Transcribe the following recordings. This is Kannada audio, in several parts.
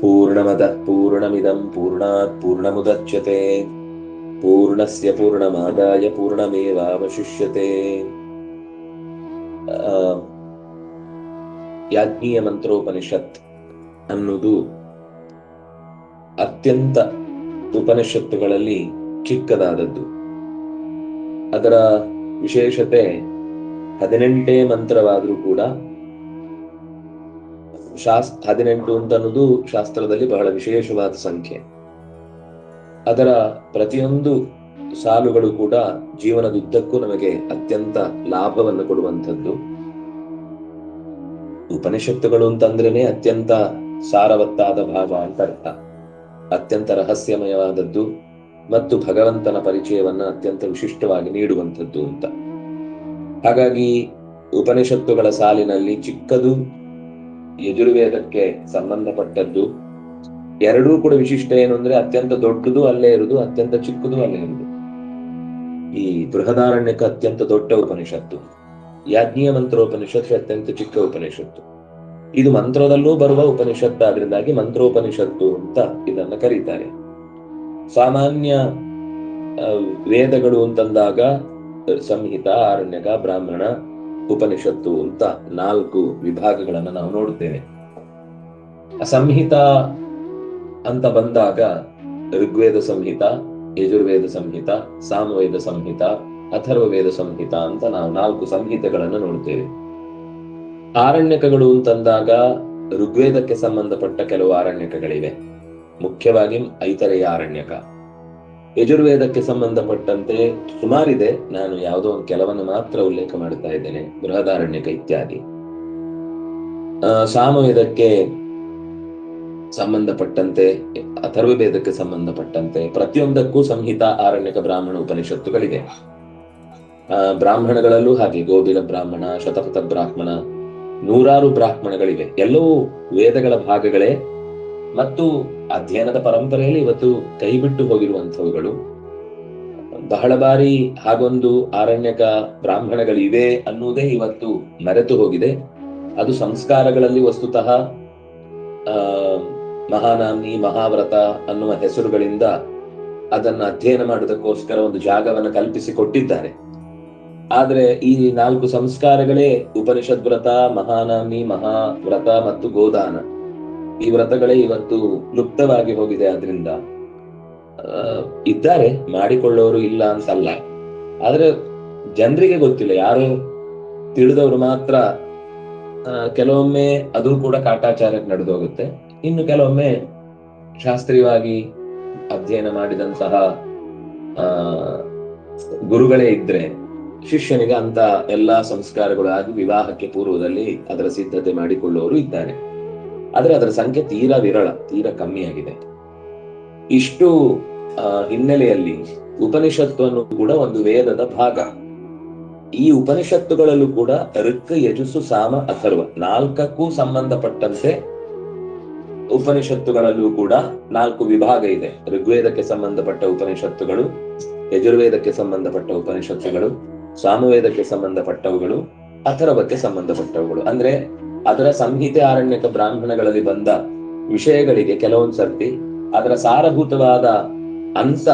पूर्णमदः पूर्णमिदं पूर्णात् पूर्णमुदच्यते पूर्णस्य पूर्णमादाय पूर्णमेवावशिष्यते ಆ, ಯಾಜ್ಞೀಯ ಮಂತ್ರೋಪನಿಷತ್ ಅನ್ನುವುದು ಅತ್ಯಂತ ಉಪನಿಷತ್ತುಗಳಲ್ಲಿ ಚಿಕ್ಕದಾದದ್ದು ಅದರ ವಿಶೇಷತೆ ಹದಿನೆಂಟೇ ಮಂತ್ರವಾದರೂ ಕೂಡ ಶಾಸ್ ಹದಿನೆಂಟು ಅಂತ ಅನ್ನೋದು ಶಾಸ್ತ್ರದಲ್ಲಿ ಬಹಳ ವಿಶೇಷವಾದ ಸಂಖ್ಯೆ. ಅದರ ಪ್ರತಿಯೊಂದು ಸಾಲುಗಳು ಕೂಡ ಜೀವನದುದ್ದಕ್ಕೂ ನಮಗೆ ಅತ್ಯಂತ ಲಾಭವನ್ನು ಕೊಡುವಂಥದ್ದು. ಉಪನಿಷತ್ತುಗಳು ಅಂತಂದ್ರೇನೆ ಅತ್ಯಂತ ಸಾರವತ್ತಾದ ಭಾಗ ಅಂತ ಅರ್ಥ. ಅತ್ಯಂತ ರಹಸ್ಯಮಯವಾದದ್ದು ಮತ್ತು ಭಗವಂತನ ಪರಿಚಯವನ್ನ ಅತ್ಯಂತ ವಿಶಿಷ್ಟವಾಗಿ ನೀಡುವಂಥದ್ದು ಅಂತ. ಹಾಗಾಗಿ ಉಪನಿಷತ್ತುಗಳ ಸಾಲಿನಲ್ಲಿ ಚಿಕ್ಕದು ಯಜುರ್ವೇದಕ್ಕೆ ಸಂಬಂಧಪಟ್ಟದ್ದು. ಎರಡೂ ಕೂಡ ವಿಶಿಷ್ಟ ಏನು ಅಂದ್ರೆ ಅತ್ಯಂತ ದೊಡ್ಡದು ಅಲ್ಲೇ ಇರುವುದು ಅತ್ಯಂತ ಚಿಕ್ಕದು ಅಲ್ಲೇ ಇರುದು. ಈ ಬೃಹದಾರಣ್ಯಕ್ಕೆ ಅತ್ಯಂತ ದೊಡ್ಡ ಉಪನಿಷತ್ತು, ಯಾಜ್ಞೀಯ ಮಂತ್ರೋಪನಿಷತ್ತು, ಅತ್ಯಂತ ಚಿಕ್ಕ ಉಪನಿಷತ್ತು. ಇದು ಮಂತ್ರದಲ್ಲೂ ಬರುವ ಉಪನಿಷತ್ತು, ಆದ್ರಿಂದಾಗಿ ಮಂತ್ರೋಪನಿಷತ್ತು ಅಂತ ಇದನ್ನ ಕರೀತಾರೆ. ಸಾಮಾನ್ಯ ವೇದಗಳು ಅಂತಂದಾಗ ಸಂಹಿತ, ಆರಣ್ಯಕ, ಬ್ರಾಹ್ಮಣ ಉಪನಿಷತ್ತು ಅಂತ ನಾಲ್ಕು ವಿಭಾಗಗಳನ್ನು ನಾವು ನೋಡುತ್ತೇವೆ ಸಂಹಿತ ಅಂತ ಬಂದಾಗ ಋಗ್ವೇದ ಸಂಹಿತ, ಯಜುರ್ವೇದ ಸಂಹಿತ, ಸಾಮವೇದ ಸಂಹಿತ, ಅಥರ್ವವೇದ ಸಂಹಿತ ಅಂತ ನಾವು ನಾಲ್ಕು ಸಂಹಿತೆಗಳನ್ನು ನೋಡುತ್ತೇವೆ ಆರಣ್ಯಕಗಳು ಅಂತಂದಾಗ ಋಗ್ವೇದಕ್ಕೆ ಸಂಬಂಧಪಟ್ಟ ಕೆಲವು ಆರಣ್ಯಕಗಳಿವೆ. ಮುಖ್ಯವಾಗಿ ಐತರೆಯ ಆರಣ್ಯಕ. ಯಜುರ್ವೇದಕ್ಕೆ ಸಂಬಂಧಪಟ್ಟಂತೆ ಸುಮಾರಿದೆ. ನಾನು ಯಾವುದೋ ಒಂದು ಕೆಲವನ್ನು ಮಾತ್ರ ಉಲ್ಲೇಖ ಮಾಡ್ತಾ ಇದ್ದೇನೆ. ಬೃಹದಾರಣ್ಯಕ ಇತ್ಯಾದಿ. ಸಾಮವೇದಕ್ಕೆ ಸಂಬಂಧಪಟ್ಟಂತೆ ಅಥರ್ವವೇದಕ್ಕೆ ಸಂಬಂಧಪಟ್ಟಂತೆ ಪ್ರತಿಯೊಂದಕ್ಕೂ ಸಂಹಿತ ಆರಣ್ಯಕ ಬ್ರಾಹ್ಮಣ ಉಪನಿಷತ್ತುಗಳಿವೆ ಆ, ಬ್ರಾಹ್ಮಣಗಳಲ್ಲೂ ಹಾಗೆ ಗೋಬಿಲ ಬ್ರಾಹ್ಮಣ ಶತಪಥ ಬ್ರಾಹ್ಮಣ ನೂರಾರು ಬ್ರಾಹ್ಮಣಗಳಿವೆ. ಎಲ್ಲವೂ ವೇದಗಳ ಭಾಗಗಳೇ. ಮತ್ತು ಅಧ್ಯಯನದ ಪರಂಪರೆಯಲ್ಲಿ ಇವತ್ತು ಕೈಬಿಟ್ಟು ಹೋಗಿರುವಂಥವುಗಳು. ಬಹಳ ಬಾರಿ ಹಾಗೊಂದು ಆರಣ್ಯಕ ಬ್ರಾಹ್ಮಣಗಳಿವೆ ಅನ್ನುವುದೇ ಇವತ್ತು ಮರೆತು ಹೋಗಿದೆ. ಅದು ಸಂಸ್ಕಾರಗಳಲ್ಲಿ ವಸ್ತುತಃ ಮಹಾನಾಮಿ ಮಹಾವ್ರತ ಅನ್ನುವ ಹೆಸರುಗಳಿಂದ ಅದನ್ನು ಅಧ್ಯಯನ ಮಾಡೋದಕ್ಕೋಸ್ಕರ ಒಂದು ಜಾಗವನ್ನು ಕಲ್ಪಿಸಿ ಕೊಟ್ಟಿದ್ದಾರೆ ಆದರೆ ಈ ನಾಲ್ಕು ಸಂಸ್ಕಾರಗಳೇ ಉಪನಿಷದ್ ವ್ರತ ಮಹಾನಾಮಿ ಮಹಾವ್ರತ ಮತ್ತು ಗೋದಾನ. ಈ ವ್ರತಗಳೇ ಇವತ್ತು ಲುಪ್ತವಾಗಿ ಹೋಗಿದೆ ಆದ್ರಿಂದ ಇದ್ದಾರೆ, ಮಾಡಿಕೊಳ್ಳೋರು ಇಲ್ಲ ಅನ್ಸಲ್ಲ. ಆದ್ರೆ ಜನರಿಗೆ ಗೊತ್ತಿಲ್ಲ, ಯಾರು ತಿಳಿದವರು ಮಾತ್ರ ಕೆಲವೊಮ್ಮೆ ಅದು ಕೂಡ ಕಾಟಾಚಾರಕ್ಕೆ ನಡೆದೋಗುತ್ತೆ. ಇನ್ನು ಕೆಲವೊಮ್ಮೆ ಶಾಸ್ತ್ರೀಯವಾಗಿ ಅಧ್ಯಯನ ಮಾಡಿದಂತಹ, ಆ, ಗುರುಗಳೇ ಇದ್ರೆ ಶಿಷ್ಯನಿಗೆ ಅಂತ ಎಲ್ಲಾ ಸಂಸ್ಕಾರಗಳು ಆಗಿ ವಿವಾಹಕ್ಕೆ ಪೂರ್ವದಲ್ಲಿ ಅದರ ಸಿದ್ಧತೆ ಮಾಡಿಕೊಳ್ಳುವವರು ಇದ್ದಾರೆ. ಆದ್ರೆ ಅದರ ಸಂಖ್ಯೆ ತೀರಾ ವಿರಳ, ತೀರಾ ಕಮ್ಮಿಯಾಗಿದೆ ಇಷ್ಟು ಹಿನ್ನೆಲೆಯಲ್ಲಿ ಉಪನಿಷತ್ತು ಅನ್ನೋದು ಕೂಡ ಒಂದು ವೇದದ ಭಾಗ. ಈ ಉಪನಿಷತ್ತುಗಳಲ್ಲೂ ಕೂಡ ಋಕ್, ಯಜುಸು, ಸಾಮ, ಅಥರ್ವ ನಾಲ್ಕಕ್ಕೂ ಸಂಬಂಧಪಟ್ಟಂತೆ ಉಪನಿಷತ್ತುಗಳಲ್ಲೂ ಕೂಡ ನಾಲ್ಕು ವಿಭಾಗ ಇದೆ. ಋಗ್ವೇದಕ್ಕೆ ಸಂಬಂಧಪಟ್ಟ ಉಪನಿಷತ್ತುಗಳು, ಯಜುರ್ವೇದಕ್ಕೆ ಸಂಬಂಧಪಟ್ಟ ಉಪನಿಷತ್ತುಗಳು, ಸಾಮವೇದಕ್ಕೆ ಸಂಬಂಧಪಟ್ಟವುಗಳು, ಅಥರ್ವಕ್ಕೆ ಸಂಬಂಧಪಟ್ಟವುಗಳು. ಅಂದ್ರೆ ಅದರ ಸಂಹಿತೆ ಆರಣ್ಯಕ ಬ್ರಾಹ್ಮಣಗಳಲ್ಲಿ ಬಂದ ವಿಷಯಗಳಿಗೆ ಕೆಲವೊಂದ್ ಸರ್ತಿ ಅದರ ಸಾರಭೂತವಾದ ಅಂತ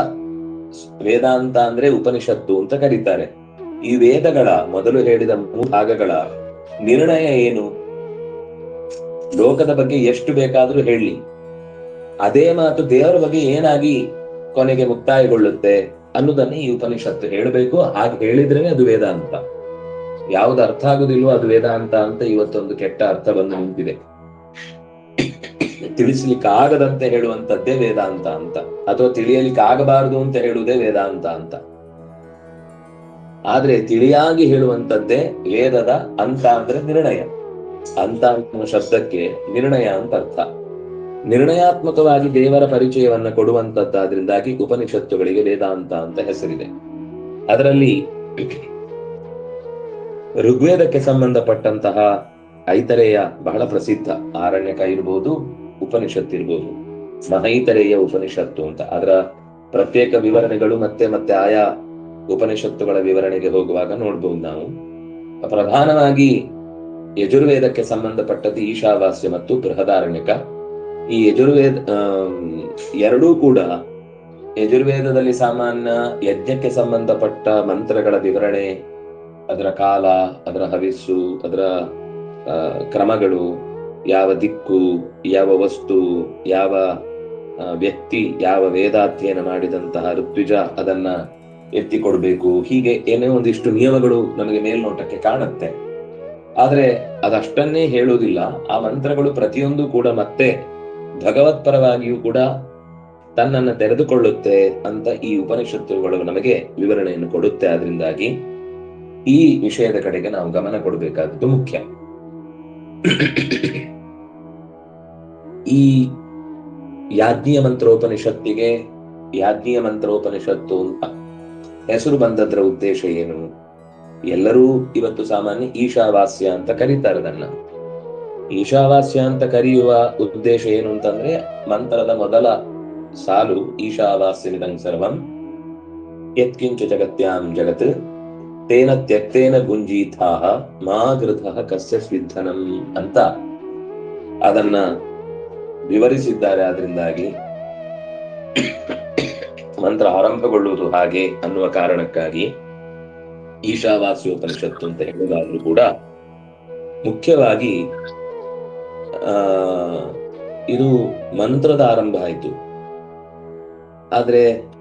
ವೇದಾಂತ ಅಂದ್ರೆ ಉಪನಿಷತ್ತು ಅಂತ ಕರೀತಾರೆ. ಈ ವೇದಗಳ ಮೊದಲು ಹೇಳಿದ ಮೂರು ಭಾಗಗಳ ನಿರ್ಣಯ ಏನು? ಲೋಕದ ಬಗ್ಗೆ ಎಷ್ಟು ಬೇಕಾದ್ರೂ ಹೇಳಿ. ಅದೇ ಮಾತು ದೇವರ ಬಗ್ಗೆ ಏನಾಗಿ ಕೊನೆಗೆ ಮುಕ್ತಾಯಗೊಳ್ಳುತ್ತೆ ಅನ್ನೋದನ್ನ ಈ ಉಪನಿಷತ್ತು ಹೇಳಬೇಕು. ಹಾಗೆ ಹೇಳಿದ್ರೇನೆ ಅದು ವೇದಾಂತ. ಯಾವ್ದು ಅರ್ಥ ಆಗುದಿಲ್ವೋ ಅದು ವೇದಾಂತ ಅಂತ ಇವತ್ತೊಂದು ಕೆಟ್ಟ ಅರ್ಥ ಬಂದು ನಿಂತಿದೆ. ತಿಳಿಸ್ಲಿಕ್ಕೆ ಆಗದಂತೆ ಹೇಳುವಂತದ್ದೇ ವೇದಾಂತ ಅಂತ ಅಥವಾ ತಿಳಿಯಲಿಕ್ಕೆ ಆಗಬಾರದು ಅಂತ ಹೇಳುವುದೇ ವೇದಾಂತ ಅಂತ ಆದ್ರೆ ತಿಳಿಯಾಗಿ ಹೇಳುವಂತದ್ದೇ ವೇದದ ಅಂತ ಅಂದ್ರೆ ನಿರ್ಣಯ. ಅಂತ ಅನ್ನೋ ಶಬ್ದಕ್ಕೆ ನಿರ್ಣಯ ಅಂತ ಅರ್ಥ. ನಿರ್ಣಯಾತ್ಮಕವಾಗಿ ದೇವರ ಪರಿಚಯವನ್ನ ಕೊಡುವಂತದ್ದಾದ್ರಿಂದಾಗಿ ಉಪನಿಷತ್ತುಗಳಿಗೆ ವೇದಾಂತ ಅಂತ ಹೆಸರಿದೆ. ಅದರಲ್ಲಿ ಋಗ್ವೇದಕ್ಕೆ ಸಂಬಂಧಪಟ್ಟಂತಹ ಐತರೇಯ ಬಹಳ ಪ್ರಸಿದ್ಧ ಆರಣ್ಯಕ ಇರ್ಬೋದು ಉಪನಿಷತ್ ಇರ್ಬೋದು. ಮಹೈತರೇಯ ಉಪನಿಷತ್ತು ಅಂತ. ಅದರ ಪ್ರತ್ಯೇಕ ವಿವರಣೆಗಳು ಮತ್ತೆ ಮತ್ತೆ ಆಯಾ ಉಪನಿಷತ್ತುಗಳ ವಿವರಣೆಗೆ ಹೋಗುವಾಗ ನೋಡ್ಬೋದು ನಾವು. ಪ್ರಧಾನವಾಗಿ ಯಜುರ್ವೇದಕ್ಕೆ ಸಂಬಂಧಪಟ್ಟದ್ದು ಈಶಾವಾಸ್ಯ ಮತ್ತು ಬೃಹದಾರಣ್ಯಕ. ಈ ಯಜುರ್ವೇದ ಎರಡೂ ಕೂಡ ಯಜುರ್ವೇದದಲ್ಲಿ ಸಾಮಾನ್ಯ ಯಜ್ಞಕ್ಕೆ ಸಂಬಂಧಪಟ್ಟ ಮಂತ್ರಗಳ ವಿವರಣೆ ಅದರ ಕಾಲ, ಅದರ ಹವಿಸ್ಸು, ಅದರ ಕ್ರಮಗಳು, ಯಾವ ದಿಕ್ಕು, ಯಾವ ವಸ್ತು, ಯಾವ ವ್ಯಕ್ತಿ, ಯಾವ ವೇದಾಧ್ಯಯನ ಮಾಡಿದಂತಹ ಋತ್ವಿಜ ಅದನ್ನ ಎತ್ತಿಕೊಡ್ಬೇಕು. ಹೀಗೆ ಏನೇ ಒಂದಿಷ್ಟು ನಿಯಮಗಳು ನಮಗೆ ಮೇಲ್ನೋಟಕ್ಕೆ ಕಾಣುತ್ತೆ. ಆದ್ರೆ ಅದಷ್ಟನ್ನೇ ಹೇಳುವುದಿಲ್ಲ. ಆ ಮಂತ್ರಗಳು ಪ್ರತಿಯೊಂದು ಕೂಡ ಮತ್ತೆ ಭಗವತ್ಪರವಾಗಿಯೂ ಕೂಡ ತನ್ನನ್ನು ತೆರೆದುಕೊಳ್ಳುತ್ತೆ ಅಂತ ಈ ಉಪನಿಷತ್ತುಗಳು ನಮಗೆ ವಿವರಣೆಯನ್ನು ಕೊಡುತ್ತೆ. ಆದ್ರಿಂದಾಗಿ ಈ ವಿಷಯದ ಕಡೆಗೆ ನಾವು ಗಮನ ಕೊಡಬೇಕಾದದ್ದು ಮುಖ್ಯ. ಈ ಯಾಜ್ಞೀಯ ಮಂತ್ರೋಪನಿಷತ್ತಿಗೆ, ಯಾಜ್ಞೀಯ ಮಂತ್ರೋಪನಿಷತ್ತು ಅಂತ ಹೆಸರು ಬಂದದ್ರ ಉದ್ದೇಶ ಏನು? ಎಲ್ಲರೂ ಇವತ್ತು ಸಾಮಾನ್ಯ ಈಶಾವಾಸ್ಯ ಅಂತ ಕರೀತಾರೆ ಅದನ್ನ. ಈಶಾವಾಸ್ಯ ಅಂತ ಕರೆಯುವ ಉದ್ದೇಶ ಏನು ಅಂತಂದ್ರೆ ಮಂತ್ರದ ಮೊದಲ ಸಾಲು ಈಶಾವಾಸ್ಯನಿದಂ ಸರ್ವಂ ಯತ್ಕಿಂಚ ಜಗತ್ಯಾಂ ಜಗತ್ ತೇನ ತ್ಯಕ್ತೇನ ಗುಂಜೀತಾ ಮಾ ಗೃಧ ಕಸ್ಯ ಸ್ವಿಧನಂ ಅಂತ ಅದನ್ನ ವಿವರಿಸಿದ್ದಾರೆ ಅದರಿಂದಾಗಿ ಮಂತ್ರ ಆರಂಭಗೊಳ್ಳುವುದು ಹಾಗೆ ಅನ್ನುವ ಕಾರಣಕ್ಕಾಗಿ ಈಶಾವಾಸ್ಯೋಪನಿಷತ್ತು ಅಂತ ಹೇಳುವುದಾದ್ರೂ ಕೂಡ ಮುಖ್ಯವಾಗಿ, ಆ, ಇದು ಮಂತ್ರದ ಆರಂಭ ಆಯಿತು. ಆದ್ರೆ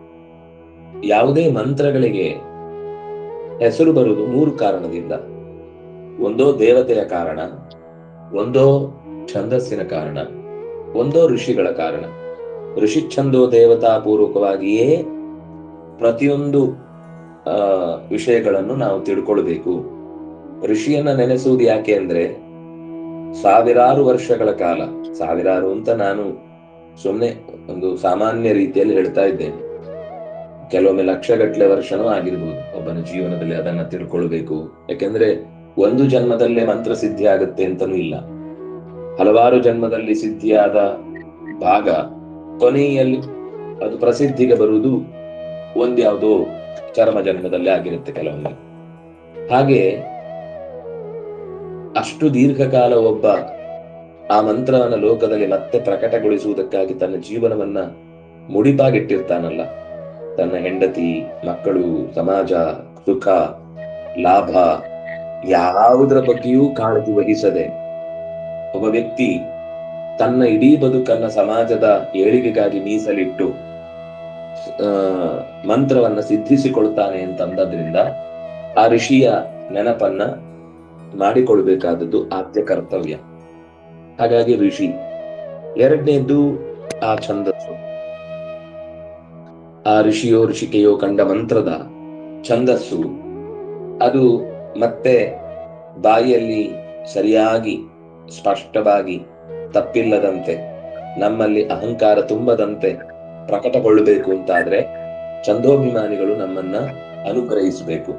ಯಾವುದೇ ಮಂತ್ರಗಳಿಗೆ ಹೆಸರು ಬರುವುದು ಮೂರು ಕಾರಣದಿಂದ. ಒಂದೋ ದೇವತೆಯ ಕಾರಣ, ಒಂದೋ ಛಂದಸ್ಸಿನ ಕಾರಣ, ಒಂದೋ ಋಷಿಗಳ ಕಾರಣ. ಋಷಿ ಛಂದೋ ದೇವತಾ ಪೂರ್ವಕವಾಗಿಯೇ ಪ್ರತಿಯೊಂದು ವಿಷಯಗಳನ್ನು ನಾವು ತಿಳ್ಕೊಳ್ಬೇಕು. ಋಷಿಯನ್ನ ನೆನೆಸುವುದು ಯಾಕೆ ಅಂದ್ರೆ, ಸಾವಿರಾರು ವರ್ಷಗಳ ಕಾಲ, ಸಾವಿರಾರು ಅಂತ ನಾನು ಸುಮ್ಮನೆ ಒಂದು ಸಾಮಾನ್ಯ ರೀತಿಯಲ್ಲಿ ಹೇಳ್ತಾ ಇದ್ದೇನೆ. ಕೆಲವೊಮ್ಮೆ ಲಕ್ಷಗಟ್ಟಲೆ ವರ್ಷನೂ ಆಗಿರ್ಬೋದು. ಒಬ್ಬನ ಜೀವನದಲ್ಲಿ ಅದನ್ನ ತಿಳ್ಕೊಳ್ಬೇಕು. ಯಾಕೆಂದ್ರೆ ಒಂದು ಜನ್ಮದಲ್ಲೇ ಮಂತ್ರ ಸಿದ್ಧಿ ಆಗುತ್ತೆ ಅಂತಲೂ ಇಲ್ಲ. ಹಲವಾರು ಜನ್ಮದಲ್ಲಿ ಸಿದ್ಧಿಯಾದ ಭಾಗ ಕೊನೆಯಲ್ಲಿ ಅದು ಪ್ರಸಿದ್ಧಿಗೆ ಬರುವುದು ಒಂದ್ಯಾವುದೋ ಚರ್ಮ ಜನ್ಮದಲ್ಲಿ ಆಗಿರುತ್ತೆ ಕೆಲವೊಮ್ಮೆ. ಹಾಗೆ ಅಷ್ಟು ದೀರ್ಘಕಾಲ ಒಬ್ಬ ಆ ಮಂತ್ರವನ್ನ ಲೋಕದಲ್ಲಿ ಮತ್ತೆ ಪ್ರಕಟಗೊಳಿಸುವುದಕ್ಕಾಗಿ ತನ್ನ ಜೀವನವನ್ನ ಮುಡಿಪಾಗಿಟ್ಟಿರ್ತಾನಲ್ಲ. ತನ್ನ ಹೆಂಡತಿ, ಮಕ್ಕಳು, ಸಮಾಜ, ಸುಖ, ಲಾಭ ಯಾವುದರ ಬಗ್ಗೆಯೂ ಕಾಳಜಿ ವಹಿಸದೆ ಒಬ್ಬ ವ್ಯಕ್ತಿ ತನ್ನ ಇಡೀ ಬದುಕನ್ನ ಸಮಾಜದ ಏಳಿಗೆಗಾಗಿ ಮೀಸಲಿಟ್ಟು ಮಂತ್ರವನ್ನ ಸಿದ್ಧಿಸಿಕೊಳ್ತಾನೆ ಅಂತಂದದ್ರಿಂದ ಆ ಋಷಿಯ ನೆನಪನ್ನ ಮಾಡಿಕೊಳ್ಬೇಕಾದದ್ದು ಆದ್ಯ ಕರ್ತವ್ಯ. ಹಾಗಾಗಿ ಋಷಿ ಎರಡನೇದು ಆ ಛಂದಸ್ಸು ಆ ಋಷಿಯೋ ಋಷಿಕೆಯೋ ಕಂಡ ಮಂತ್ರದ ಛಂದಸ್ಸು. ಅದು ಮತ್ತೆ ಬಾಯಿಯಲ್ಲಿ ಸರಿಯಾಗಿ, ಸ್ಪಷ್ಟವಾಗಿ ತಪ್ಪಿಲ್ಲದಂತೆ, ನಮ್ಮಲ್ಲಿ ಅಹಂಕಾರ ತುಂಬದಂತೆ ಪ್ರಕಟಗೊಳ್ಳಬೇಕು ಅಂತಾದ್ರೆ ಛಂದೋಭಿಮಾನಿಗಳು ನಮ್ಮನ್ನ ಅನುಗ್ರಹಿಸಬೇಕು.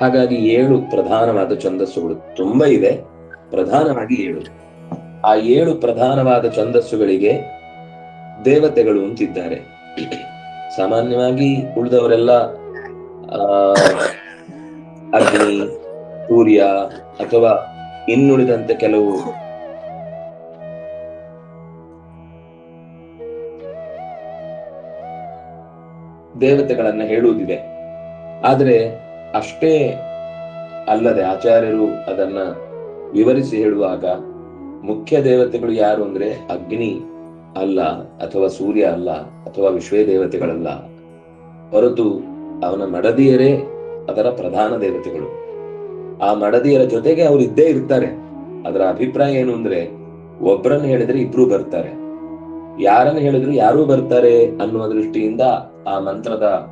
ಹಾಗಾಗಿ ಏಳು ಪ್ರಧಾನವಾದ ಛಂದಸ್ಸುಗಳು ತುಂಬಾ ಇದೆ. ಪ್ರಧಾನವಾಗಿ ಏಳು. ಆ ಏಳು ಪ್ರಧಾನವಾದ ಛಂದಸ್ಸುಗಳಿಗೆ ದೇವತೆಗಳು ಅಂತಿದ್ದಾರೆ. ಸಾಮಾನ್ಯವಾಗಿ ಉಳಿದವರೆಲ್ಲ ಅಗ್ನಿ, ಸೂರ್ಯ ಅಥವಾ ಇನ್ನುಳಿದಂತೆ ಕೆಲವು ದೇವತೆಗಳನ್ನ ಹೇಳುವುದಿದೆ. ಆದ್ರೆ ಅಷ್ಟೇ ಅಲ್ಲದೆ ಆಚಾರ್ಯರು ಅದನ್ನ ವಿವರಿಸಿ ಹೇಳುವಾಗ ಮುಖ್ಯ ದೇವತೆಗಳು ಯಾರು ಅಂದ್ರೆ ಅಗ್ನಿ. ಅಲ್ಲ ಅಥವಾ ಸೂರ್ಯ ಅಲ್ಲ ಅಥವಾ ವಿಶ್ವೇ ದೇವತೆಗಳಲ್ಲ. ಹೊರತು ಅವನ ಮಡದಿಯರೇ ಅದರ ಪ್ರಧಾನ ದೇವತೆಗಳು. ಆ ಮಡದಿಯರ ಜೊತೆಗೆ ಅವ್ರು ಇದ್ದೇ ಇರ್ತಾರೆ. ಅದರ ಅಭಿಪ್ರಾಯ ಏನು ಅಂದ್ರೆ ಒಬ್ಬರನ್ನು ಹೇಳಿದ್ರೆ ಇಬ್ರು ಬರ್ತಾರೆ. ಯಾರನ್ನ ಹೇಳಿದ್ರು ಯಾರೂ ಬರ್ತಾರೆ ಅನ್ನುವ ದೃಷ್ಟಿಯಿಂದ ಆ ಮಂತ್ರದ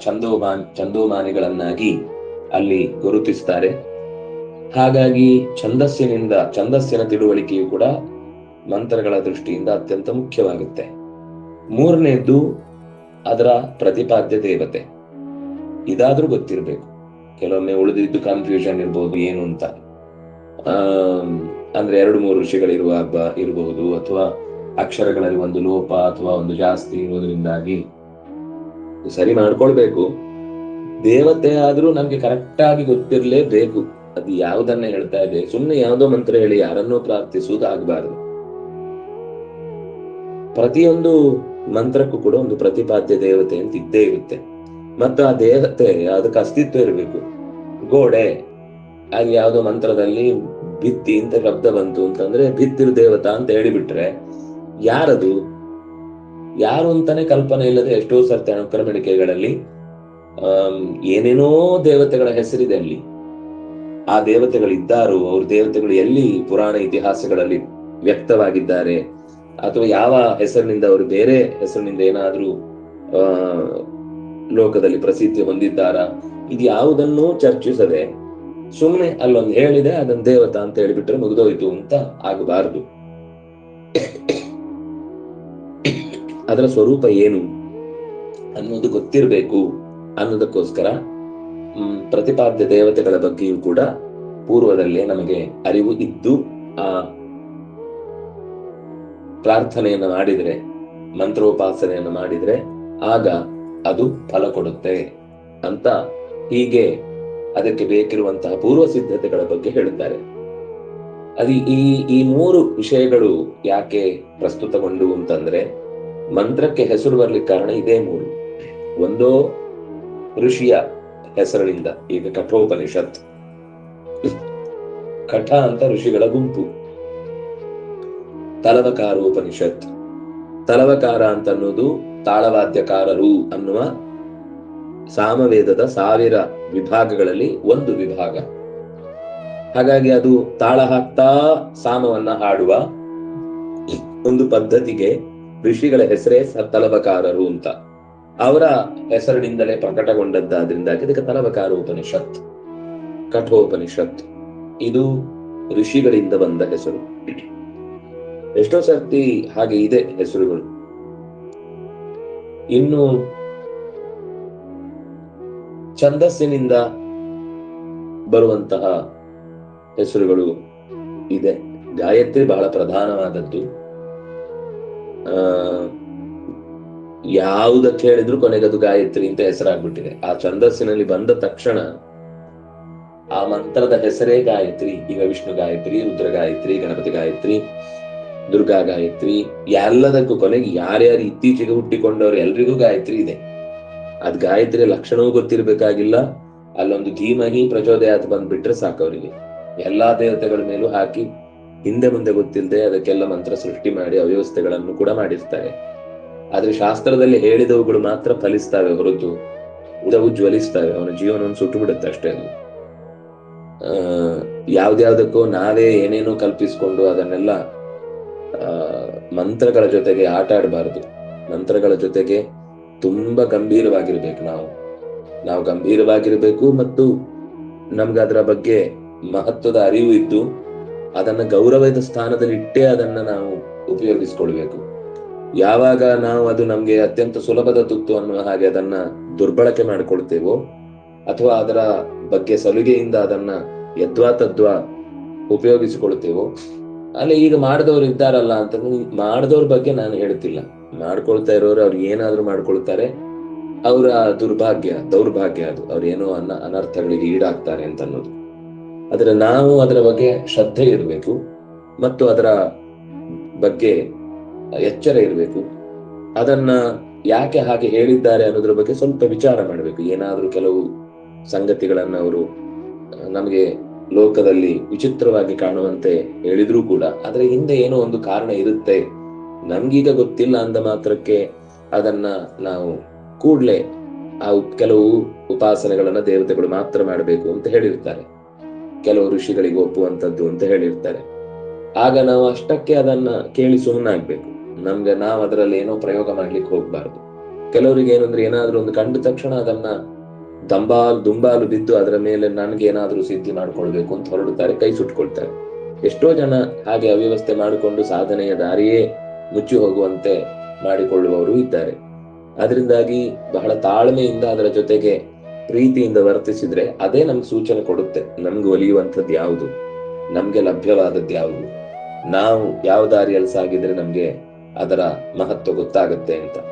ಚಂದೋಮಾನ್ ಚಂದೋಮಾನಿಗಳನ್ನಾಗಿ ಅಲ್ಲಿ ಗುರುತಿಸ್ತಾರೆ. ಹಾಗಾಗಿ ಛಂದಸ್ಸಿನಿಂದ, ಛಂದಸ್ಸಿನ ತಿಳುವಳಿಕೆಯು ಕೂಡ ಮಂತ್ರಗಳ ದೃಷ್ಟಿಯಿಂದ ಅತ್ಯಂತ ಮುಖ್ಯವಾಗುತ್ತೆ. ಮೂರನೇದ್ದು, ಅದರ ಪ್ರತಿಪಾದ್ಯ ದೇವತೆ. ಇದಾದ್ರೂ ಗೊತ್ತಿರಬೇಕು. ಕೆಲವೊಮ್ಮೆ ಉಳಿದಿದ್ದು ಕನ್ಫ್ಯೂಷನ್ ಇರ್ಬೋದು, ಏನು ಅಂತ. ಆ ಅಂದ್ರೆ ಎರಡು ಮೂರು ಋಷಿಗಳಿರುವ ಹಬ್ಬ ಇರಬಹುದು ಅಥವಾ ಅಕ್ಷರಗಳಲ್ಲಿ ಒಂದು ಲೋಪ ಅಥವಾ ಒಂದು ಜಾಸ್ತಿ ಇರೋದ್ರಿಂದಾಗಿ ಸರಿ ಮಾಡ್ಕೊಳ್ಬೇಕು. ದೇವತೆ ಆದ್ರೂ ನಮ್ಗೆ ಕರೆಕ್ಟ್ ಆಗಿ ಗೊತ್ತಿರ್ಲೇಬೇಕು. ಅದು ಯಾವುದನ್ನ ಹೇಳ್ತಾ ಇದೆ ಸುಮ್ಮನೆ ಯಾವುದೋ ಮಂತ್ರ ಹೇಳಿ ಯಾರನ್ನೂ ಪ್ರಾರ್ಥಿಸುವುದು ಆಗಬಾರದು. ಪ್ರತಿಯೊಂದು ಮಂತ್ರಕ್ಕೂ ಕೂಡ ಒಂದು ಪ್ರತಿಪಾದ್ಯ ದೇವತೆ ಅಂತ ಇದ್ದೇ ಇರುತ್ತೆ. ಮತ್ತು ಆ ದೇವತೆ ಅದಕ್ಕೆ ಅಸ್ತಿತ್ವ ಇರಬೇಕು. ಗೋಡೆ, ಅಲ್ಲಿ ಯಾವುದೋ ಮಂತ್ರದಲ್ಲಿ ಬಿತ್ತಿ ಅಂತ ಶಬ್ದ ಬಂತು ಅಂತಂದ್ರೆ ಭಿತ್ತಿರು ದೇವತಾ ಅಂತ ಹೇಳಿಬಿಟ್ರೆ ಯಾರದು? ಯಾರು ಅಂತಾನೆ ಕಲ್ಪನೆ ಇಲ್ಲದೆ ಎಷ್ಟೋ ಸರ್ತಿ ಅನುಕ್ರಮಣಿಕೆಗಳಲ್ಲಿ ಆ ಏನೇನೋ ದೇವತೆಗಳ ಹೆಸರಿದೆ ಅಲ್ಲಿ. ಆ ದೇವತೆಗಳು ಇದ್ದಾರೋ ಅವ್ರ ದೇವತೆಗಳು ಎಲ್ಲಿ ಪುರಾಣ ಇತಿಹಾಸಗಳಲ್ಲಿ ವ್ಯಕ್ತವಾಗಿದ್ದಾರೆ ಅಥವಾ ಯಾವ ಹೆಸರಿನಿಂದ ಅವರು ಬೇರೆ ಹೆಸರಿನಿಂದ ಏನಾದ್ರೂ, ಆ, ಲೋಕದಲ್ಲಿ ಪ್ರಸಿದ್ಧಿ ಹೊಂದಿದ್ದಾರಾ? ಇದು ಯಾವುದನ್ನೂ ಚರ್ಚಿಸದೆ ಸುಮ್ಮನೆ ಅಲ್ಲೊಂದು ಹೇಳಿದೆ, ಅದನ್ನ ದೇವತಾ ಅಂತ ಹೇಳಿಬಿಟ್ರೆ ಮುಗಿದೋಯ್ತು ಅಂತ ಆಗಬಾರದು. ಅದರ ಸ್ವರೂಪ ಏನು ಅನ್ನೋದು ಗೊತ್ತಿರಬೇಕು ಅನ್ನೋದಕ್ಕೋಸ್ಕರ ಪ್ರತಿಪಾದ್ಯ ದೇವತೆಗಳ ಬಗ್ಗೆಯೂ ಕೂಡ ಪೂರ್ವದಲ್ಲೇ ನಮಗೆ ಅರಿವು ಇದ್ದು, ಆ ಪ್ರಾರ್ಥನೆಯನ್ನು ಮಾಡಿದರೆ, ಮಂತ್ರೋಪಾಸನೆಯನ್ನು ಮಾಡಿದರೆ, ಆಗ ಅದು ಫಲ ಕೊಡುತ್ತೆ ಅಂತ ಹೀಗೆ ಅದಕ್ಕೆ ಬೇಕಿರುವಂತಹ ಪೂರ್ವ ಸಿದ್ಧತೆಗಳ ಬಗ್ಗೆ ಹೇಳುತ್ತಾರೆ. ಅದು ಈ ಈ ಮೂರು ವಿಷಯಗಳು ಯಾಕೆ ಪ್ರಸ್ತುತಗೊಂಡು ಅಂತಂದ್ರೆ, ಮಂತ್ರಕ್ಕೆ ಹೆಸರು ಬರ್ಲಿಕ್ಕೆ ಕಾರಣ ಇದೇ ಮೂರು. ಒಂದೋ ಋಷಿಯ ಹೆಸರಿನಿಂದ, ಈಗ ಕಠೋಪನಿಷತ್. ಕಠ ಅಂತ ಋಷಿಗಳ ಗುಂಪು. ತಲವಕಾರೋಪನಿಷತ್. ತಲವಕಾರ ಅಂತ ಅನ್ನೋದು ತಾಳವಾದ್ಯಕಾರರು ಅನ್ನುವ ಸಾಮವೇದದ ಸಾವಿರ ವಿಭಾಗಗಳಲ್ಲಿ ಒಂದು ವಿಭಾಗ. ಹಾಗಾಗಿ ಅದು ತಾಳ ಹಾಕ್ತಾ ಸಾಮವನ್ನ ಹಾಡುವ ಒಂದು ಪದ್ಧತಿಗೆ ಋಷಿಗಳ ಹೆಸರೇ ತಲವಕಾರರು ಅಂತ. ಅವರ ಹೆಸರಿನಿಂದಲೇ ಪ್ರಕಟಗೊಂಡದ್ದಾದ್ರಿಂದಾಗಿ ಇದಕ್ಕೆ ತಲವಕಾರ ಉಪನಿಷತ್ ಕಠೋಪನಿಷತ್. ಇದು ಋಷಿಗಳಿಂದ ಬಂದ ಹೆಸರು. ಎಷ್ಟೋ ಸರ್ತಿ ಹಾಗೆ ಇದೆ ಹೆಸರುಗಳು. ಇನ್ನು ಛಂದಸ್ಸಿನಿಂದ ಬರುವಂತಹ ಹೆಸರುಗಳು ಇದೆ. ಗಾಯತ್ರಿ ಬಹಳ ಪ್ರಧಾನವಾದದ್ದು. ಆ, ಯಾವುದಕ್ಕೆ ಹೇಳಿದ್ರು ಕೊನೆಗದು ಗಾಯತ್ರಿ ಅಂತ ಹೆಸರಾಗ್ಬಿಟ್ಟಿದೆ. ಆ ಛಂದಸ್ಸಿನಲ್ಲಿ ಬಂದ ತಕ್ಷಣ ಆ ಮಂತ್ರದ ಹೆಸರೇ ಗಾಯತ್ರಿ, ಈಗ ವಿಷ್ಣು ಗಾಯತ್ರಿ, ರುದ್ರ ಗಾಯತ್ರಿ, ಗಣಪತಿ ಗಾಯತ್ರಿ ದುರ್ಗಾ ಗಾಯತ್ರಿ, ಎಲ್ಲದಕ್ಕೂ ಕೊನೆಗೆ ಯಾರ್ಯಾರು ಇತ್ತೀಚೆಗೆ ಹುಟ್ಟಿಕೊಂಡವ್ರು ಎಲ್ರಿಗೂ ಗಾಯತ್ರಿ ಇದೆ. ಅದ್ ಗಾಯತ್ರಿಯ ಲಕ್ಷಣವೂ ಗೊತ್ತಿರ್ಬೇಕಾಗಿಲ್ಲ. ಅಲ್ಲೊಂದು ಧೀಮಹಿ ಪ್ರಚೋದಯಾತ್ ಬಂದ್ಬಿಟ್ರೆ ಸಾಕು ಅವರಿಗೆ. ಎಲ್ಲಾ ದೇವತೆಗಳ ಮೇಲೂ ಹಾಕಿ ಹಿಂದೆ ಮುಂದೆ ಗೊತ್ತಿಲ್ಲದೆ ಅದಕ್ಕೆಲ್ಲ ಮಂತ್ರ ಸೃಷ್ಟಿ ಮಾಡಿ ಅವ್ಯವಸ್ಥೆಗಳನ್ನು ಕೂಡ ಮಾಡಿರ್ತಾರೆ. ಆದ್ರೆ ಶಾಸ್ತ್ರದಲ್ಲಿ ಹೇಳಿದವುಗಳು ಮಾತ್ರ ಫಲಿಸ್ತವೆ ಹೊರತು ಉದವು ಜ್ವಲಿಸ್ತವೆ. ಅವನ ಜೀವನವನ್ನು ಸುಟ್ಟು ಬಿಡುತ್ತೆ ಅಷ್ಟೇ ಅದು. ಆ, ಯಾವ್ದ್ಯಾವ್ದಕ್ಕೋ ನಾವೇ ಏನೇನೋ ಕಲ್ಪಿಸ್ಕೊಂಡು ಅದನ್ನೆಲ್ಲ ಮಂತ್ರಗಳ ಜೊತೆಗೆ ಆಟ ಆಡಬಾರದು. ಮಂತ್ರಗಳ ಜೊತೆಗೆ ತುಂಬಾ ಗಂಭೀರವಾಗಿರ್ಬೇಕು ನಾವು. ನಾವು ಗಂಭೀರವಾಗಿರ್ಬೇಕು ಮತ್ತು ನಮ್ಗೆ ಅದರ ಬಗ್ಗೆ ಮಹತ್ವದ ಅರಿವು ಇದ್ದು, ಅದನ್ನ ಗೌರವದ ಸ್ಥಾನದಲ್ಲಿ ಇಟ್ಟೇ ಅದನ್ನ ನಾವು ಉಪಯೋಗಿಸ್ಕೊಳ್ಬೇಕು. ಯಾವಾಗ ನಾವು ಅದು ನಮ್ಗೆ ಅತ್ಯಂತ ಸುಲಭದ ತುತ್ತು ಅನ್ನುವ ಹಾಗೆ ಅದನ್ನ ದುರ್ಬಳಕೆ ಮಾಡಿಕೊಳ್ತೇವೋ, ಅಥವಾ ಅದರ ಬಗ್ಗೆ ಸಲುಗೆಯಿಂದ ಅದನ್ನ ಯದ್ವಾ ತದ್ವಾ ಉಪಯೋಗಿಸಿಕೊಳ್ತೇವೋ ಅಲ್ಲಿ ಈಗ ಮಾಡಿದವ್ರು ಇದ್ದಾರಲ್ಲ ಅಂತ ಮಾಡಿದವ್ರ ಬಗ್ಗೆ ನಾನು ಹೇಳ್ತಿಲ್ಲ. ಮಾಡ್ಕೊಳ್ತಾ ಇರೋರು ಅವ್ರು ಏನಾದ್ರೂ ಮಾಡ್ಕೊಳ್ತಾರೆ. ಅವರ ದುರ್ಭಾಗ್ಯ, ದೌರ್ಭಾಗ್ಯ ಅದು. ಅವ್ರು ಏನೋ ಅನ್ನ ಅನರ್ಥಗಳಿಗೆ ಈಡಾಗ್ತಾರೆ ಅಂತ ಅನ್ನೋದು. ಆದ್ರೆ ನಾವು ಅದರ ಬಗ್ಗೆ ಶ್ರದ್ಧೆ ಇರಬೇಕು ಮತ್ತು ಅದರ ಬಗ್ಗೆ ಎಚ್ಚರ ಇರಬೇಕು. ಅದನ್ನ ಯಾಕೆ ಹಾಗೆ ಹೇಳಿದ್ದಾರೆ ಅನ್ನೋದ್ರ ಬಗ್ಗೆ ಸ್ವಲ್ಪ ವಿಚಾರ ಮಾಡಬೇಕು. ಏನಾದ್ರೂ ಕೆಲವು ಸಂಗತಿಗಳನ್ನ ಅವರು ನಮಗೆ ಲೋಕದಲ್ಲಿ ವಿಚಿತ್ರವಾಗಿ ಕಾಣುವಂತೆ ಹೇಳಿದ್ರೂ ಕೂಡ ಆದ್ರೆ ಹಿಂದೆ ಏನೋ ಒಂದು ಕಾರಣ ಇರುತ್ತೆ. ನಮ್ಗೀಗ ಗೊತ್ತಿಲ್ಲ ಅಂದ ಮಾತ್ರಕ್ಕೆ ಅದನ್ನ ನಾವು ಕೂಡ್ಲೆ ಆ ಕೆಲವು ಉಪಾಸನೆಗಳನ್ನ ದೇವತೆಗಳು ಮಾತ್ರ ಮಾಡಬೇಕು ಅಂತ ಹೇಳಿರ್ತಾರೆ. ಕೆಲವು ಋಷಿಗಳಿಗೆ ಒಪ್ಪುವಂತದ್ದು ಅಂತ ಹೇಳಿರ್ತಾರೆ. ಆಗ ನಾವು ಅಷ್ಟಕ್ಕೆ ಅದನ್ನ ಕೇಳಿ ಸುಮ್ಮನಾಗ್ಬೇಕು ನಮ್ಗೆ ನಾವು ಅದರಲ್ಲಿ ಏನೋ ಪ್ರಯೋಗ ಮಾಡ್ಲಿಕ್ಕೆ ಹೋಗ್ಬಾರ್ದು. ಕೆಲವರಿಗೆ ಏನಂದ್ರೆ ಏನಾದ್ರೂ ಒಂದು ಕಂಡ ತಕ್ಷಣ ಅದನ್ನ ದಂಬಾಲ್ ದುಂಬಾಲು ಬಿದ್ದು ಅದರ ಮೇಲೆ ನನಗೆ ಏನಾದ್ರೂ ಸಿದ್ಧಿ ಮಾಡ್ಕೊಳ್ಬೇಕು ಅಂತ ಹೊರಡುತ್ತಾರೆ, ಕೈ ಸುಟ್ಕೊಳ್ತಾರೆ. ಎಷ್ಟೋ ಜನ ಹಾಗೆ ಅವ್ಯವಸ್ಥೆ ಮಾಡಿಕೊಂಡು ಸಾಧನೆಯ ದಾರಿಯೇ ಮುಚ್ಚಿ ಹೋಗುವಂತೆ ಮಾಡಿಕೊಳ್ಳುವವರು ಇದ್ದಾರೆ. ಅದರಿಂದಾಗಿ ಬಹಳ ತಾಳ್ಮೆಯಿಂದ ಅದರ ಜೊತೆಗೆ ಪ್ರೀತಿಯಿಂದ ವರ್ತಿಸಿದ್ರೆ ಅದೇ ನಮ್ಗೆ ಸೂಚನೆ ಕೊಡುತ್ತೆ, ನಮ್ಗೆ ಒಲಿಯುವಂಥದ್ದು ಯಾವುದು? ನಮ್ಗೆ ಲಭ್ಯವಾದದ್ದು ಯಾವುದು? ನಾವು ಯಾವ ದಾರಿಯಲ್ಲಿ ಸಾಗಿದ್ರೆ ನಮ್ಗೆ ಅದರ ಮಹತ್ವ ಗೊತ್ತಾಗುತ್ತೆ ಅಂತ.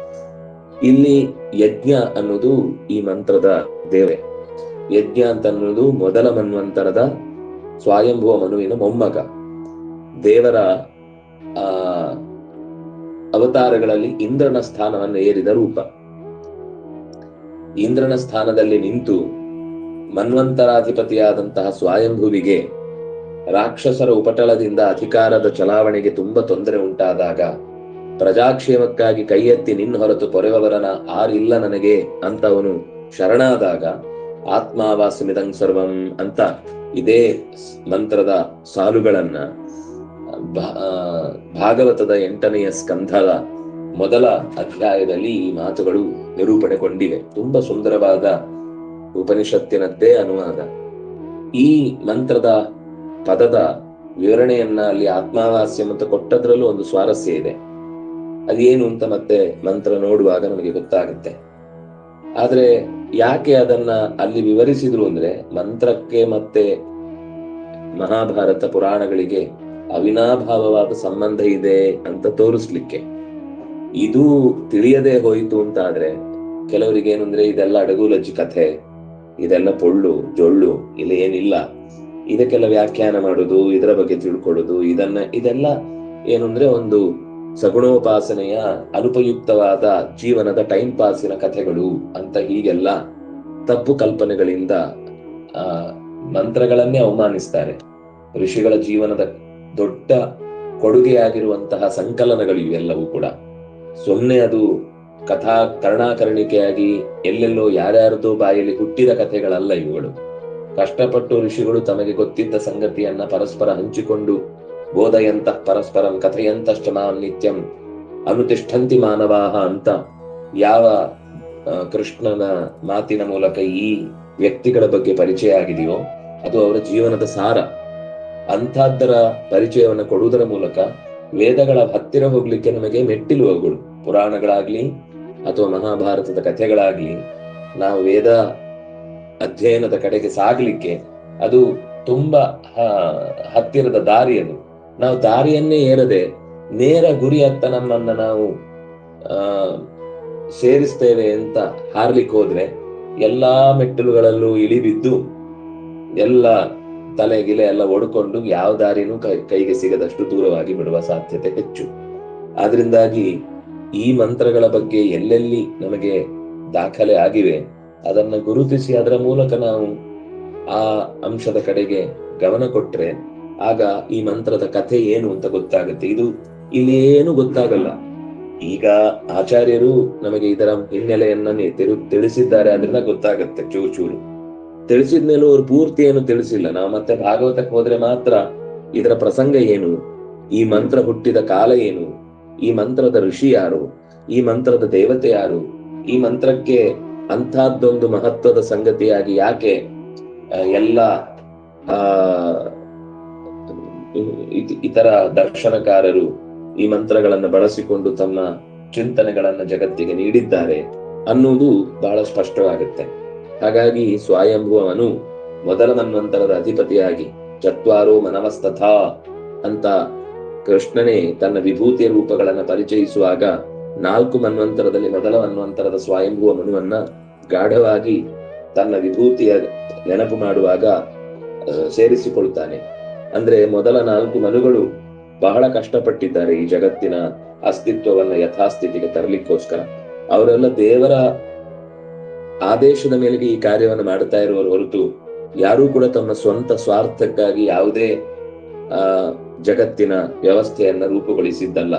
ಇಲ್ಲಿ ಯಜ್ಞ ಅನ್ನೋದು ಈ ಮಂತ್ರದ ದೇವೆ ಯಜ್ಞ ಅಂತ ಅನ್ನೋದು ಮೊದಲ ಮನ್ವಂತರದ ಸ್ವಯಂಭುವ ಮನುವಿನ ಮೊಮ್ಮಗ. ದೇವರ, ಆ, ಅವತಾರಗಳಲ್ಲಿ ಇಂದ್ರನ ಸ್ಥಾನವನ್ನು ಏರಿದ ರೂಪ. ಇಂದ್ರನ ಸ್ಥಾನದಲ್ಲಿ ನಿಂತು ಮನ್ವಂತರಾಧಿಪತಿಯಾದಂತಹ ಸ್ವಯಂಭುವಿಗೆ ರಾಕ್ಷಸರ ಉಪಟಳದಿಂದ ಅಧಿಕಾರದ ಚಲಾವಣೆಗೆ ತುಂಬಾ ತೊಂದರೆ ಉಂಟಾದಾಗ ಪ್ರಜಾಕ್ಷೇಮಕ್ಕಾಗಿ ಕೈ ಎತ್ತಿ ನಿನ್ನ ಹೊರತು ಪೊರೆಯವರನ ಆರಿಲ್ಲ ನನಗೆ ಅಂತ ಅವನು ಶರಣಾದಾಗ ಆತ್ಮಾವಾಸಮಿದಂ ಸರ್ವಂ ಅಂತ ಇದೇ ಮಂತ್ರದ ಸಾಲುಗಳನ್ನ ಭಾಗವತದ ಎಂಟನೆಯ ಸ್ಕಂಧದ ಮೊದಲ ಅಧ್ಯಾಯದಲ್ಲಿ ಈ ಮಾತುಗಳು ನಿರೂಪಣೆಗೊಂಡಿವೆ. ತುಂಬಾ ಸುಂದರವಾದ ಉಪನಿಷತ್ತಿನದ್ದೇ ಅನುವಾದ. ಈ ಮಂತ್ರದ ಪದದ ವಿವರಣೆಯನ್ನ ಅಲ್ಲಿ ಆತ್ಮಾವಾಸ್ಯ ಮತ್ತು ಕೊಟ್ಟದ್ರಲ್ಲೂ ಒಂದು ಸ್ವಾರಸ್ಯ ಇದೆ. ಅದೇನು ಅಂತ ಮತ್ತೆ ಮಂತ್ರ ನೋಡುವಾಗ ನಮಗೆ ಗೊತ್ತಾಗುತ್ತೆ. ಆದ್ರೆ ಯಾಕೆ ಅದನ್ನ ಅಲ್ಲಿ ವಿವರಿಸಿದ್ರು ಅಂದ್ರೆ ಮಂತ್ರಕ್ಕೆ ಮತ್ತೆ ಮಹಾಭಾರತ ಪುರಾಣಗಳಿಗೆ ಅವಿನಾಭಾವವಾದ ಸಂಬಂಧ ಇದೆ ಅಂತ ತೋರಿಸ್ಲಿಕ್ಕೆ. ಇದು ತಿಳಿಯದೆ ಹೋಯಿತು ಅಂತ ಆದ್ರೆ ಕೆಲವರಿಗೆ ಏನಂದ್ರೆ ಇದೆಲ್ಲ ಅಡಗುಲಜ್ಜಿ ಕಥೆ, ಇದೆಲ್ಲ ಪೊಳ್ಳು, ಜೊಳ್ಳು, ಇಲ್ಲ ಏನಿಲ್ಲ. ಇದಕ್ಕೆಲ್ಲ ವ್ಯಾಖ್ಯಾನ ಮಾಡುದು, ಇದರ ಬಗ್ಗೆ ತಿಳ್ಕೊಳ್ಳೋದು, ಇದನ್ನ, ಇದೆಲ್ಲ ಏನು ಅಂದ್ರೆ ಒಂದು ಸಗುಣೋಪಾಸನೆಯ ಅನುಪಯುಕ್ತವಾದ ಜೀವನದ ಟೈಮ್ ಪಾಸಿನ ಕಥೆಗಳು ಅಂತ ಹೀಗೆಲ್ಲ ತಪ್ಪು ಕಲ್ಪನೆಗಳಿಂದ ಮಂತ್ರಗಳನ್ನೇ ಅವಮಾನಿಸ್ತಾರೆ. ಋಷಿಗಳ ಜೀವನದ ದೊಡ್ಡ ಕೊಡುಗೆಯಾಗಿರುವಂತಹ ಸಂಕಲನಗಳು ಇವೆಲ್ಲವೂ ಕೂಡ. ಸೊನ್ನೆ ಅದು ಕಥಾ ಕರ್ಣಾಕರ್ಣಿಕೆಯಾಗಿ ಎಲ್ಲೆಲ್ಲೋ ಯಾರ್ಯಾರದೋ ಬಾಯಲ್ಲಿ ಹುಟ್ಟಿದ ಕಥೆಗಳಲ್ಲ ಇವುಗಳು. ಕಷ್ಟಪಟ್ಟು ಋಷಿಗಳು ತಮಗೆ ಗೊತ್ತಿದ್ದ ಸಂಗತಿಯನ್ನ ಪರಸ್ಪರ ಹಂಚಿಕೊಂಡು ಬೋಧಯಂತ ಪರಸ್ಪರಂ ಕಥೆಯಂತಶ್ಚ ಮಾಂ ನಿತ್ಯಂ. ಅನುತಿಷ್ಠಂತಿ ಮಾನವಾಹ ಅಂತ ಯಾವ ಕೃಷ್ಣನ ಮಾತಿನ ಮೂಲಕ ಈ ವ್ಯಕ್ತಿಗಳ ಬಗ್ಗೆ ಪರಿಚಯ ಆಗಿದೆಯೋ ಅದು ಅವರ ಜೀವನದ ಸಾರ. ಅಂಥದ್ದರ ಪರಿಚಯವನ್ನು ಕೊಡುವುದರ ಮೂಲಕ ವೇದಗಳ ಹತ್ತಿರ ಹೋಗ್ಲಿಕ್ಕೆ ನಮಗೆ ಮೆಟ್ಟಿಲು ಅವುಗಳು. ಪುರಾಣಗಳಾಗ್ಲಿ ಅಥವಾ ಮಹಾಭಾರತದ ಕಥೆಗಳಾಗ್ಲಿ ನಾವು ವೇದ ಅಧ್ಯಯನದ ಕಡೆಗೆ ಸಾಗ್ಲಿಕ್ಕೆ ಅದು ತುಂಬಾ ಹತ್ತಿರದ ದಾರಿ ಅದು. ನಾವು ದಾರಿಯನ್ನೇ ಏರದೆ ನೇರ ಗುರಿಯತ್ತ ನಮ್ಮನ್ನ ನಾವು, ಆ, ಸೇರಿಸ್ತೇವೆ ಅಂತ ಹಾರ್ಲಿಕ್ಕೆ ಹೋದ್ರೆ ಎಲ್ಲಾ ಮೆಟ್ಟಿಲುಗಳಲ್ಲೂ ಇಳಿಬಿದ್ದು ಎಲ್ಲ ತಲೆಗಿಲೆ ಎಲ್ಲ ಒಡ್ಕೊಂಡು ಯಾವ ದಾರಿನೂ ಕೈಗೆ ಸಿಗದಷ್ಟು ದೂರವಾಗಿ ಬಿಡುವ ಸಾಧ್ಯತೆ ಹೆಚ್ಚು. ಆದ್ರಿಂದಾಗಿ ಈ ಮಂತ್ರಗಳ ಬಗ್ಗೆ ಎಲ್ಲೆಲ್ಲಿ ನಮಗೆ ದಾಖಲೆ ಆಗಿವೆ ಅದನ್ನ ಗುರುತಿಸಿ ಅದರ ಮೂಲಕ ನಾವು ಆ ಅಂಶದ ಕಡೆಗೆ ಗಮನ ಕೊಟ್ರೆ ಆಗ ಈ ಮಂತ್ರದ ಕಥೆ ಏನು ಅಂತ ಗೊತ್ತಾಗುತ್ತೆ. ಇದು ಇಲ್ಲಿ ಏನು ಗೊತ್ತಾಗಲ್ಲ. ಈಗ ಆಚಾರ್ಯರು ನಮಗೆ ಇದರ ಹಿನ್ನೆಲೆಯನ್ನ ತಿರು- ತಿಳಿಸಿದ್ದಾರೆ ಅದರಿಂದ ಗೊತ್ತಾಗತ್ತೆ ಚೂರು ಚೂರು. ತಿಳಿಸಿದ್ಮೇಲೂ ಅವ್ರು ಪೂರ್ತಿ ಏನು ತಿಳಿಸಿಲ್ಲ. ನಾವು ಮತ್ತೆ ಭಾಗವತಕ್ಕೆ ಹೋದ್ರೆ ಮಾತ್ರ ಇದರ ಪ್ರಸಂಗ ಏನು? ಈ ಮಂತ್ರ ಹುಟ್ಟಿದ ಕಾಲ ಏನು? ಈ ಮಂತ್ರದ ಋಷಿ ಯಾರು? ಈ ಮಂತ್ರದ ದೇವತೆ ಯಾರು? ಈ ಮಂತ್ರಕ್ಕೆ ಅಂಥದ್ದೊಂದು ಮಹತ್ವದ ಸಂಗತಿಯಾಗಿ ಯಾಕೆ ಎಲ್ಲ, ಆ ಇತರ ದರ್ಶನಕಾರರು ಈ ಮಂತ್ರಗಳನ್ನ ಬಳಸಿಕೊಂಡು ತಮ್ಮ ಚಿಂತನೆಗಳನ್ನ ಜಗತ್ತಿಗೆ ನೀಡಿದ್ದಾರೆ ಅನ್ನುವುದು ಬಹಳ ಸ್ಪಷ್ಟವಾಗುತ್ತೆ. ಹಾಗಾಗಿ ಸ್ವಯಂಭುವನು ಮೊದಲ ಮನ್ವಂತರದ ಅಧಿಪತಿಯಾಗಿ ಚತ್ವಾರೋ ಮನವಸ್ತಥಾ ಅಂತ ಕೃಷ್ಣನೇ ತನ್ನ ವಿಭೂತಿಯ ರೂಪಗಳನ್ನ ಪರಿಚಯಿಸುವಾಗ ನಾಲ್ಕು ಮನ್ವಂತರದಲ್ಲಿ ಮೊದಲ ಮನ್ವಂತರದ ಸ್ವಯಂಭುವ ಮನುವನ್ನ ಗಾಢವಾಗಿ ತನ್ನ ವಿಭೂತಿಯ ನೆನಪು ಮಾಡುವಾಗ ಸೇರಿಸಿಕೊಳ್ತಾನೆ ಅಂದ್ರೆ ಮೊದಲ ನಾಲ್ಕು ಮನುಗಳು ಬಹಳ ಕಷ್ಟಪಟ್ಟಿದ್ದಾರೆ ಈ ಜಗತ್ತಿನ ಅಸ್ತಿತ್ವವನ್ನ ಯಥಾಸ್ಥಿತಿಗೆ ತರಲಿಕ್ಕೋಸ್ಕರ. ಅವರೆಲ್ಲ ದೇವರ ಆದೇಶದ ಮೇಲೆಗೆ ಈ ಕಾರ್ಯವನ್ನು ಮಾಡ್ತಾ ಇರುವ ಹೊರತು ಯಾರೂ ಕೂಡ ತಮ್ಮ ಸ್ವಂತ ಸ್ವಾರ್ಥಕ್ಕಾಗಿ ಯಾವುದೇ, ಆ, ಜಗತ್ತಿನ ವ್ಯವಸ್ಥೆಯನ್ನ ರೂಪುಗೊಳಿಸಿದ್ದಲ್ಲ.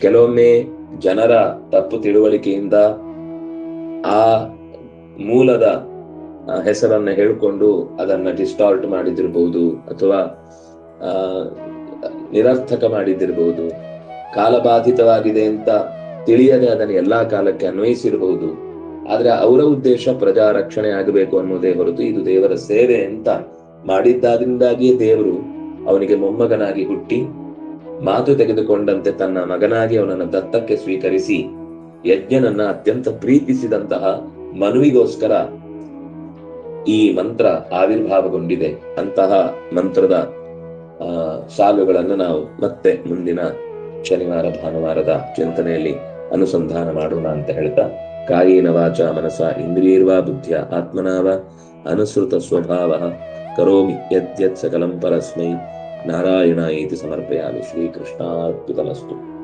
ಕೆಲವೊಮ್ಮೆ ಜನರ ತಪ್ಪು ತಿಳುವಳಿಕೆಯಿಂದ ಆ ಮೂಲದ ಹೆಸರನ್ನ ಹೇಳ್ಕೊಂಡು ಅದನ್ನ ಡಿಸ್ಟಾರ್ಟ್ ಮಾಡಿದಿರ್ಬಹುದು ಅಥವಾ ನಿರರ್ಥಕ ಮಾಡಿದಿರಬಹುದು ಕಾಲಬಾಧಿತವಾಗಿದೆ ಅಂತ ತಿಳಿಯದೆ ಅದನ್ನು ಎಲ್ಲಾ ಕಾಲಕ್ಕೆ ಅನ್ವಯಿಸಿರಬಹುದು ಆದ್ರೆ ಅವರ ಉದ್ದೇಶ ಪ್ರಜಾ ರಕ್ಷಣೆ ಆಗಬೇಕು ಅನ್ನೋದೇ ಹೊರತು ಇದು ದೇವರ ಸೇವೆ ಅಂತ ಮಾಡಿದ್ದಾದ್ರಿಂದಾಗಿಯೇ ದೇವರು ಅವನಿಗೆ ಮೊಮ್ಮಗನಾಗಿ ಹುಟ್ಟಿ, ಮಾತು ತೆಗೆದುಕೊಂಡಂತೆ ತನ್ನ ಮಗನಾಗಿ ಅವನನ್ನ ದತ್ತಕ್ಕೆ ಸ್ವೀಕರಿಸಿ, ಯಜ್ಞನನ್ನ ಅತ್ಯಂತ ಪ್ರೀತಿಸಿದಂತಹ ಮನುವಿಗೋಸ್ಕರ ಈ ಮಂತ್ರ ಆವಿರ್ಭಾವಗೊಂಡಿದೆ. ಅಂತಹ ಮಂತ್ರದ ಸಾಲುಗಳನ್ನು ನಾವು ಮತ್ತೆ ಮುಂದಿನ ಶನಿವಾರ, ಭಾನುವಾರದ ಚಿಂತನೆಯಲ್ಲಿ ಅನುಸಂಧಾನ ಮಾಡೋಣ ಅಂತ ಹೇಳ್ತಾ, ಕಾಯೇನ ವಾಚ ಮನಸ ಇಂದ್ರಿಯರ್ವಾ ಬುದ್ಧಿಯ ಆತ್ಮನಾವ ಅನುಸೃತ ಸ್ವಭಾವ ಕರೋಮಿ ಯದ್ಯತ್ ಯತ್ ಸಕಲಂ ಪರಸ್ಮೈ. ನಾರಾಯಣ ಇತಿ ಸಮರ್ಪಯಾಮಿ ಶ್ರೀಕೃಷ್ಣಾರ್ಪಿತಮಸ್ತು.